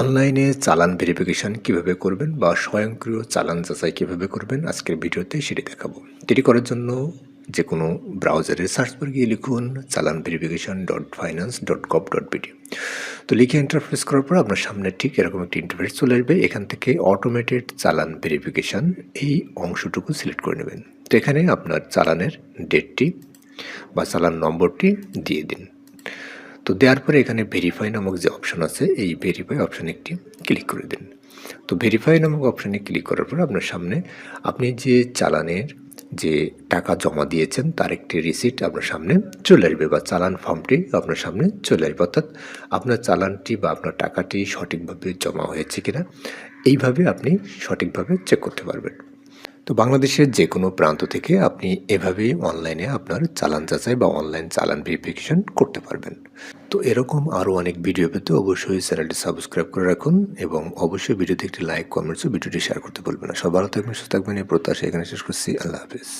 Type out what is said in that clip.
অনলাইনে চালান ভেরিফিকেশান কীভাবে করবেন বা স্বয়ংক্রিয় চালান যাচাই কীভাবে করবেন আজকের ভিডিওতে সেটি দেখাবো। এটি করার জন্য যে কোনো ব্রাউজারে সার্চ করে গিয়ে লিখুন চালান verification dot finance dot gov dot BD তো লিখে ইন্টারফেস করার পর আপনার সামনে ঠিক এরকম একটি ইন্টারফেস চলে আসবে। এখান থেকে অটোমেটেড চালান ভেরিফিকেশান এই অংশটুকু সিলেক্ট করে নেবেন। তো এখানে আপনার চালানের ডেটটি বা চালান নম্বরটি দিয়ে দিন। তো দেওয়ার পরে এখানে ভেরিফাই নামক যে অপশন আছে, এই ভেরিফাই অপশানে একটি ক্লিক করে দিন। তো ভেরিফাই নামক অপশানে ক্লিক করার পর আপনার সামনে আপনি যে চালানের যে টাকা জমা দিয়েছেন, তার একটি রিসিট আপনার সামনে চলে আসবে বা চালান ফর্মটি আপনার সামনে চলে আসবে। অর্থাৎ আপনার চালানটি বা আপনার টাকাটি সঠিকভাবে জমা হয়েছে কিনা, এইভাবে আপনি সঠিকভাবে চেক করতে পারবেন। তো বাংলাদেশের যে কোনো প্রান্ত থেকে আপনি এভাবেই অনলাইনে আপনার চালান যাচাই বা অনলাইন চালান ভেরিফিকেশন করতে পারবেন। তো এরকম আরও অনেক ভিডিও পেতে অবশ্যই চ্যানেলটি সাবস্ক্রাইব করে রাখুন এবং অবশ্যই ভিডিওতে একটি লাইক কমেন্টস ও ভিডিওটি শেয়ার করতে বলবেন না। সব ভালো থাকবেন, সুস্থ থাকবেন, এই প্রত্যাশা এখানে শেষ করছি। আল্লাহ হাফিজ।